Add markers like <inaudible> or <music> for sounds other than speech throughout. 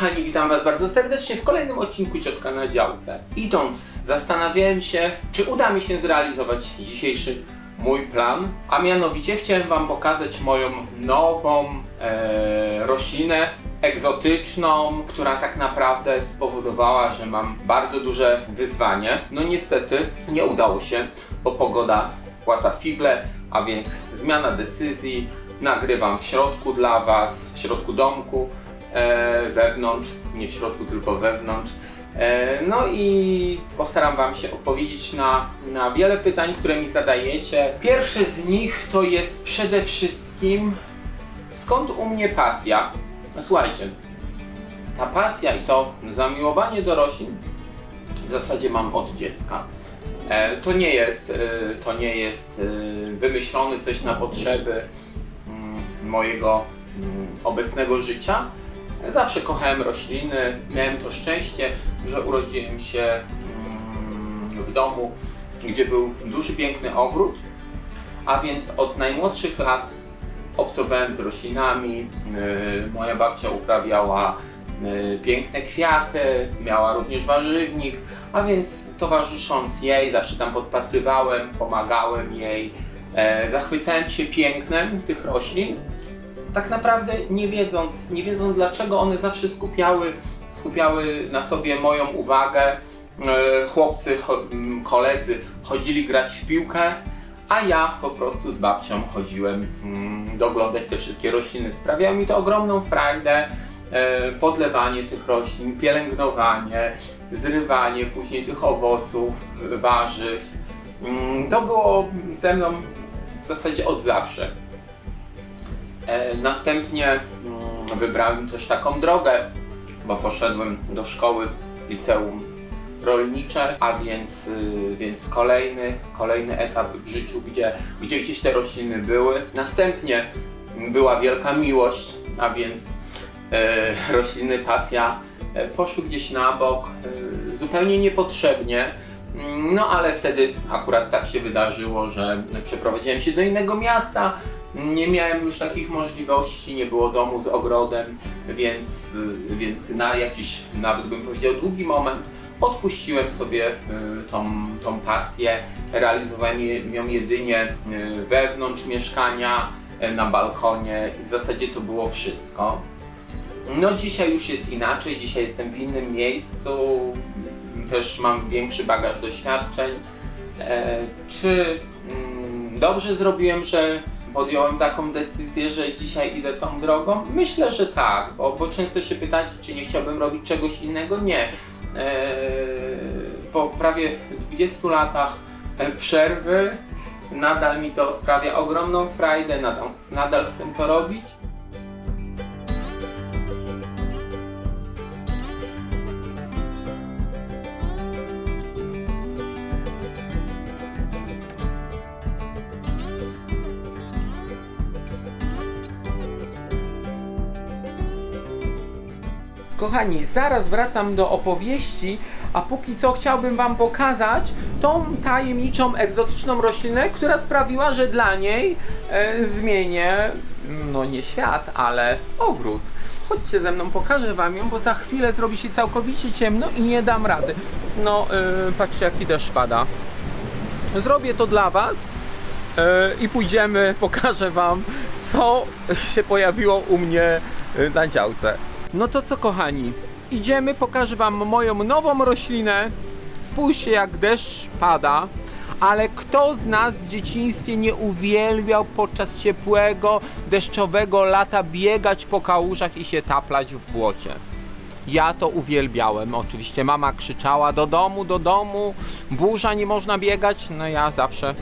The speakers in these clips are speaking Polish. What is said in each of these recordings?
kochani, witam was bardzo serdecznie w kolejnym odcinku Ciotka na działce. Idąc, zastanawiałem się, czy uda mi się zrealizować dzisiejszy mój plan, a mianowicie chciałem wam pokazać moją nową e, roślinę egzotyczną, która tak naprawdę spowodowała, że mam bardzo duże wyzwanie. No niestety nie udało się, bo pogoda łata figle, a więc zmiana decyzji. Nagrywam w środku dla was, w środku domku, wewnątrz, nie w środku, tylko wewnątrz. E, no i postaram wam się odpowiedzieć na, na wiele pytań, które mi zadajecie. Pierwsze z nich to jest przede wszystkim skąd u mnie pasja? Słuchajcie, ta pasja i to zamiłowanie do roślin w zasadzie mam od dziecka. E, to nie jest, e, to nie jest e, wymyślony coś na potrzeby mm, mojego mm, obecnego życia. Zawsze kochałem rośliny, miałem to szczęście, że urodziłem się mm, w domu, gdzie był duży, piękny ogród, a więc od najmłodszych lat obcowałem z roślinami. Yy, Moja babcia uprawiała yy, piękne kwiaty, miała również warzywnik, a więc towarzysząc jej, zawsze tam podpatrywałem, pomagałem jej, e, zachwycałem się pięknem tych roślin. Tak naprawdę nie wiedząc, nie wiedząc dlaczego one zawsze skupiały, skupiały na sobie moją uwagę. E, Chłopcy, koledzy chodzili grać w piłkę, a ja po prostu z babcią chodziłem mm, doglądać te wszystkie rośliny. Sprawiało mi to ogromną frajdę. E, podlewanie tych roślin, pielęgnowanie, zrywanie później tych owoców, warzyw. Mm, To było ze mną w zasadzie od zawsze. E, Następnie mm, wybrałem też taką drogę, bo poszedłem do szkoły liceum rolnicze, a więc, y, więc kolejny, kolejny etap w życiu, gdzie, gdzie gdzieś te rośliny były. Następnie była wielka miłość, a więc e, rośliny, pasja e, poszły gdzieś na bok, zupełnie niepotrzebnie. Mm, No ale wtedy akurat tak się wydarzyło, że przeprowadziłem się do innego miasta, nie miałem już takich możliwości, nie było domu z ogrodem, więc, więc na jakiś, nawet bym powiedział, długi moment odpuściłem sobie y, tą, tą pasję. Realizowałem ją jedynie y, wewnątrz mieszkania, y, na balkonie i w zasadzie to było wszystko. No dzisiaj już jest inaczej, dzisiaj jestem w innym miejscu, też mam większy bagaż doświadczeń. E, czy mm, dobrze zrobiłem, że podjąłem taką decyzję, że dzisiaj idę tą drogą? Myślę, że tak, bo, bo często się pytacie, czy nie chciałbym robić czegoś innego. Nie. E, po prawie 20 latach e, przerwy nadal mi to sprawia ogromną frajdę, nadal, nadal chcę to robić. Kochani, zaraz wracam do opowieści, a póki co chciałbym Wam pokazać tą tajemniczą, egzotyczną roślinę, która sprawiła, że dla niej e, zmienię, no nie świat, ale ogród. Chodźcie ze mną, pokażę Wam ją, bo za chwilę zrobi się całkowicie ciemno i nie dam rady. No, e, patrzcie jaki deszcz pada. Zrobię to dla Was e, i pójdziemy, <laughs> pokażę Wam, co się pojawiło u mnie e, na działce. No to co kochani, idziemy, pokażę Wam moją nową roślinę. Spójrzcie jak deszcz pada, ale kto z nas w dzieciństwie nie uwielbiał podczas ciepłego, deszczowego lata biegać po kałużach i się taplać w błocie? Ja to uwielbiałem. Oczywiście mama krzyczała do domu, do domu, burza, nie można biegać. No ja zawsze,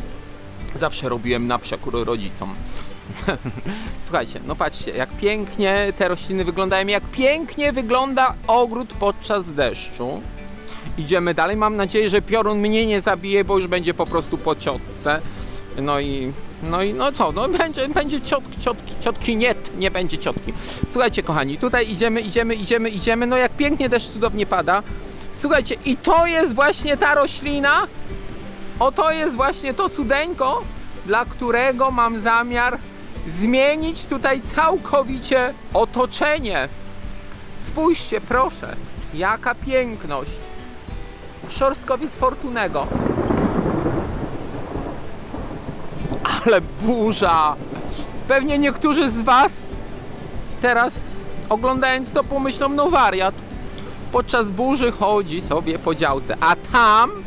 zawsze robiłem na przekór rodzicom. <laughs> Słuchajcie, no patrzcie, jak pięknie te rośliny wyglądają, jak pięknie wygląda ogród podczas deszczu. Idziemy dalej. Mam nadzieję, że piorun mnie nie zabije, bo już będzie po prostu po ciotce. No i, no i, no co, no będzie, będzie ciotki, ciotki, ciotki, nie, nie będzie ciotki. Słuchajcie, kochani, tutaj idziemy, idziemy, idziemy, idziemy. No jak pięknie deszcz cudownie pada. Słuchajcie, i to jest właśnie ta roślina. Oto jest właśnie to cudeńko, dla którego mam zamiar zmienić tutaj całkowicie otoczenie. Spójrzcie, proszę, jaka piękność. Szorstkowiec Fortunego. Ale burza! Pewnie niektórzy z Was teraz oglądając to pomyślą, no wariat. Podczas burzy chodzi sobie po działce. A tam,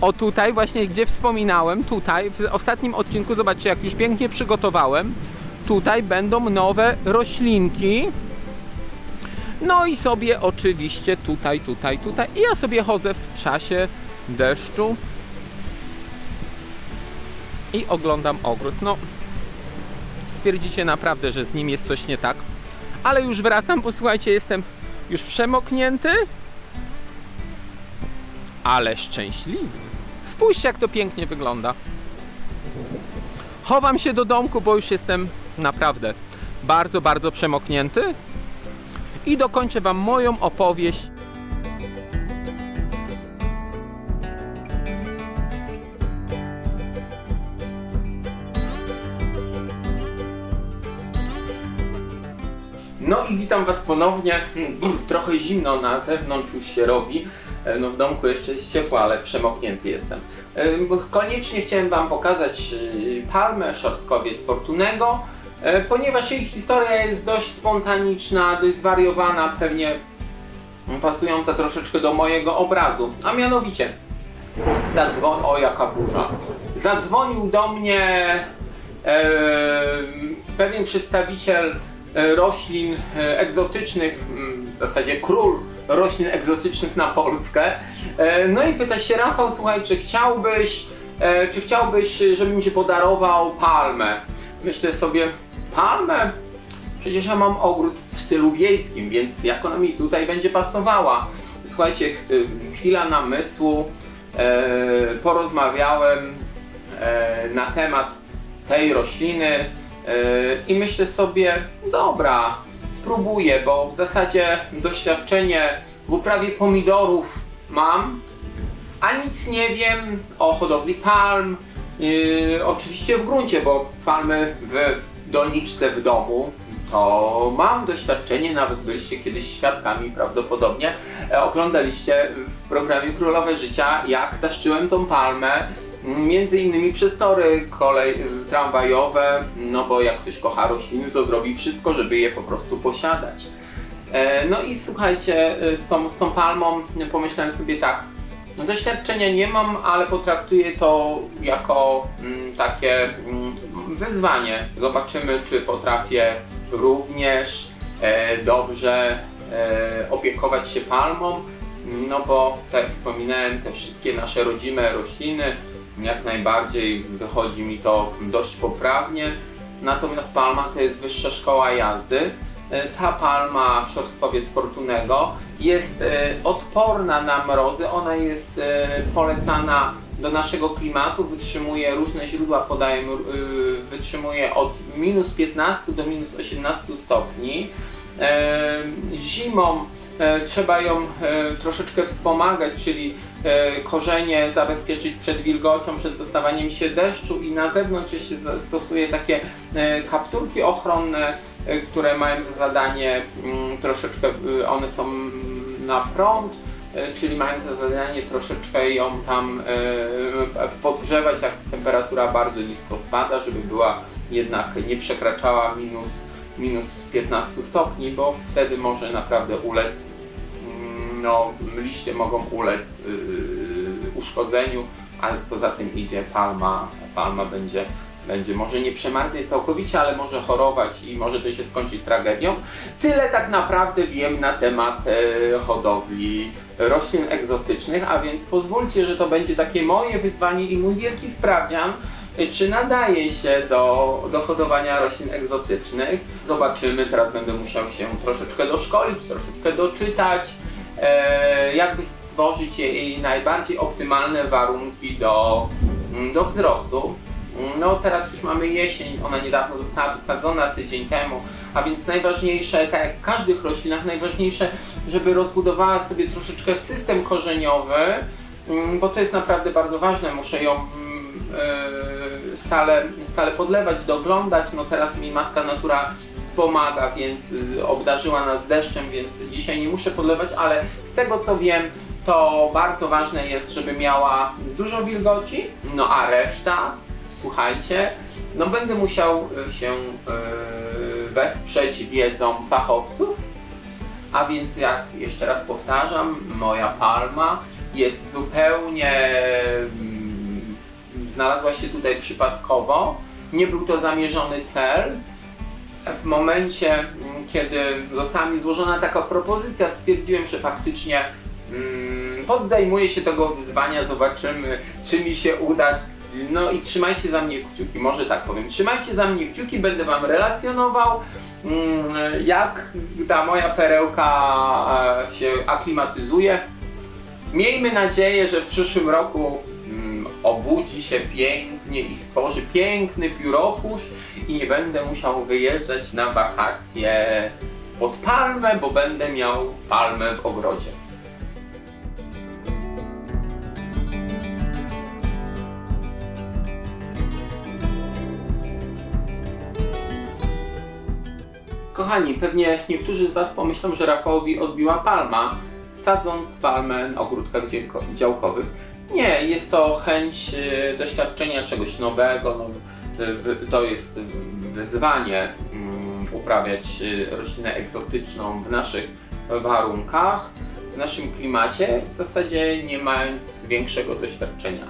o tutaj właśnie, gdzie wspominałem, tutaj w ostatnim odcinku, zobaczcie jak już pięknie przygotowałem. Tutaj będą nowe roślinki. No i sobie oczywiście tutaj, tutaj, tutaj. I ja sobie chodzę w czasie deszczu i oglądam ogród. No, stwierdzicie naprawdę, że z nim jest coś nie tak. Ale już wracam, posłuchajcie, jestem już przemoknięty, ale szczęśliwy. Spójrzcie, jak to pięknie wygląda. Chowam się do domku, bo już jestem naprawdę bardzo, bardzo przemoknięty. I dokończę Wam moją opowieść No i witam Was ponownie. Brr, trochę zimno na zewnątrz już się robi. E, No w domku jeszcze jest ciepło, ale przemoknięty jestem. E, Koniecznie chciałem Wam pokazać e, palmę szorstkowiec Fortunego, ponieważ jej historia jest dość spontaniczna, dość zwariowana, pewnie pasująca troszeczkę do mojego obrazu. A mianowicie, zadzwonił, o jaka burza, zadzwonił do mnie pewien przedstawiciel roślin egzotycznych, w zasadzie król roślin egzotycznych na Polskę. E, No i pyta się Rafał, słuchaj, czy chciałbyś, e, czy chciałbyś, żebym ci podarował palmę? Myślę sobie, palmę? Przecież ja mam ogród w stylu wiejskim, więc jak ona mi tutaj będzie pasowała? Słuchajcie, ch- y, chwila namysłu, e, porozmawiałem na temat tej rośliny i myślę sobie, dobra, spróbuję, bo w zasadzie doświadczenie w uprawie pomidorów mam, a nic nie wiem o hodowli palm. Yy, oczywiście w gruncie, bo palmy w doniczce w domu to mam doświadczenie, nawet byliście kiedyś świadkami prawdopodobnie. E, oglądaliście w programie Królowe Życia, jak taszczyłem tą palmę. Między innymi przez tory kolej, tramwajowe, no bo jak ktoś kocha rośliny, to zrobi wszystko, żeby je po prostu posiadać. E, No i słuchajcie, e, z tą, z tą palmą pomyślałem sobie tak, no doświadczenia nie mam, ale potraktuję to jako mm, takie mm, wyzwanie. Zobaczymy, czy potrafię również e, dobrze opiekować się palmą, no bo tak jak wspominałem, te wszystkie nasze rodzime rośliny, jak najbardziej wychodzi mi to dość poprawnie. Natomiast palma to jest wyższa szkoła jazdy. E, Ta palma szorstkowiec Fortunego jest e, odporna na mrozy, ona jest e, polecana do naszego klimatu, wytrzymuje różne źródła podają, wytrzymuje od minus 15 do minus 18 stopni. Zimą trzeba ją e, troszeczkę wspomagać, czyli e, korzenie zabezpieczyć przed wilgocią, przed dostawaniem się deszczu i na zewnątrz za- stosuje takie e, kapturki ochronne, e, które mają za zadanie mm, troszeczkę, e, one są na prąd, e, czyli mają za zadanie troszeczkę ją tam e, podgrzewać, jak temperatura bardzo nisko spada, żeby była jednak nie przekraczała minus, minus 15 stopni, bo wtedy może naprawdę ulec, mm, no liście mogą ulec yy, uszkodzeniu, ale co za tym idzie, palma, palma będzie będzie może nie przemarznie całkowicie, ale może chorować i może to się skończyć tragedią. Tyle tak naprawdę wiem na temat e, hodowli roślin egzotycznych, a więc pozwólcie, że to będzie takie moje wyzwanie i mój wielki sprawdzian, czy nadaje się do, do hodowania roślin egzotycznych. Zobaczymy, teraz będę musiał się troszeczkę doszkolić, troszeczkę doczytać, e, jakby stworzyć jej najbardziej optymalne warunki do, mm, do wzrostu. No teraz już mamy jesień, ona niedawno została wysadzona tydzień temu, a więc najważniejsze, tak jak w każdych roślinach, najważniejsze, żeby rozbudowała sobie troszeczkę system korzeniowy, mm, bo to jest naprawdę bardzo ważne, muszę ją mm, e, stale, stale podlewać, doglądać, no teraz mi matka natura wspomaga, więc y, obdarzyła nas deszczem, więc dzisiaj nie muszę podlewać, ale z tego co wiem, to bardzo ważne jest, żeby miała dużo wilgoci, no a reszta, słuchajcie, no będę musiał y, się y, wesprzeć wiedzą fachowców, a więc jak jeszcze raz powtarzam, moja palma jest zupełnie mm, znalazła się tutaj przypadkowo. Nie był to zamierzony cel. W momencie, mm, kiedy została mi złożona taka propozycja, stwierdziłem, że faktycznie mm, poddejmuję się tego wyzwania, zobaczymy, czy mi się uda. No i trzymajcie za mnie kciuki, może tak powiem. Trzymajcie za mnie kciuki, będę Wam relacjonował, mm, jak ta moja perełka e, się aklimatyzuje. Miejmy nadzieję, że w przyszłym roku obudzi się pięknie i stworzy piękny pióropusz i nie będę musiał wyjeżdżać na wakacje pod palmę, bo będę miał palmę w ogrodzie. Kochani, pewnie niektórzy z Was pomyślą, że Rafałowi odbiła palma, sadząc palmę na ogródkach działkowych. Nie, jest to chęć y, doświadczenia czegoś nowego. No, to jest y, wyzwanie mm, uprawiać y, roślinę egzotyczną w naszych warunkach, w naszym klimacie, w zasadzie nie mając większego doświadczenia.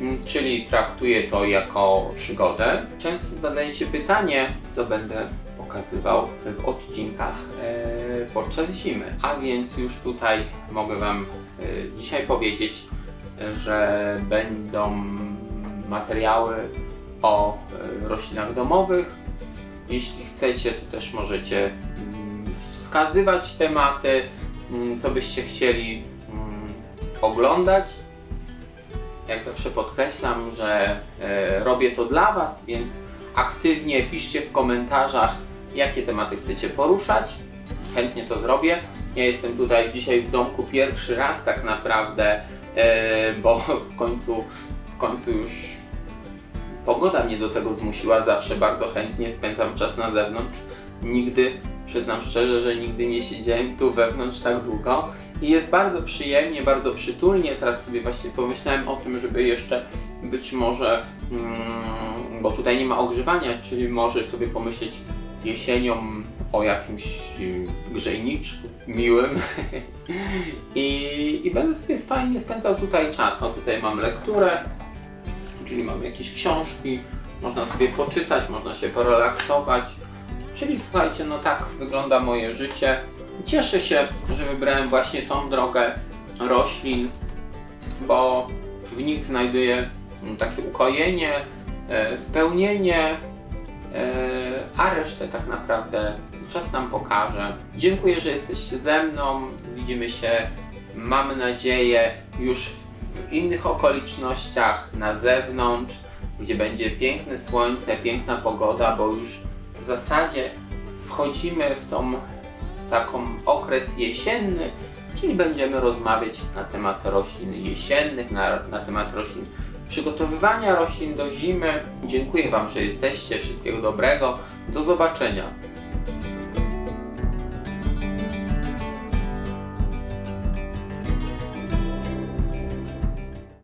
Mm, Czyli traktuję to jako przygodę. Często zadajecie pytanie, co będę pokazywał w odcinkach e, podczas zimy. A więc już tutaj mogę Wam e, dzisiaj powiedzieć, że będą materiały o e, roślinach domowych. Jeśli chcecie, to też możecie mm, wskazywać tematy, mm, co byście chcieli mm, oglądać. Jak zawsze podkreślam, że e, robię to dla Was, więc aktywnie piszcie w komentarzach, jakie tematy chcecie poruszać. Chętnie to zrobię. Ja jestem tutaj dzisiaj w domku pierwszy raz tak naprawdę, bo w końcu, w końcu już pogoda mnie do tego zmusiła. Zawsze bardzo chętnie spędzam czas na zewnątrz. Nigdy, przyznam szczerze, że nigdy nie siedziałem tu wewnątrz tak długo. I jest bardzo przyjemnie, bardzo przytulnie. Teraz sobie właśnie pomyślałem o tym, żeby jeszcze być może, mm, bo tutaj nie ma ogrzewania, czyli może sobie pomyśleć jesienią o jakimś y, grzejniczku miłym <laughs> I, i będę sobie fajnie spędzał tutaj czas. No tutaj mam lekturę, czyli mam jakieś książki, można sobie poczytać, można się porelaksować. Czyli słuchajcie, no tak wygląda moje życie. Cieszę się, że wybrałem właśnie tą drogę roślin, bo w nich znajduję mm, takie ukojenie, e, spełnienie, e, a resztę tak naprawdę czas nam pokaże. Dziękuję, że jesteście ze mną. Widzimy się, mamy nadzieję, już w innych okolicznościach, na zewnątrz, gdzie będzie piękne słońce, piękna pogoda, bo już w zasadzie wchodzimy w tą taką okres jesienny, czyli będziemy rozmawiać na temat roślin jesiennych, na, na temat roślin przygotowywania roślin do zimy. Dziękuję Wam, że jesteście. Wszystkiego dobrego. Do zobaczenia.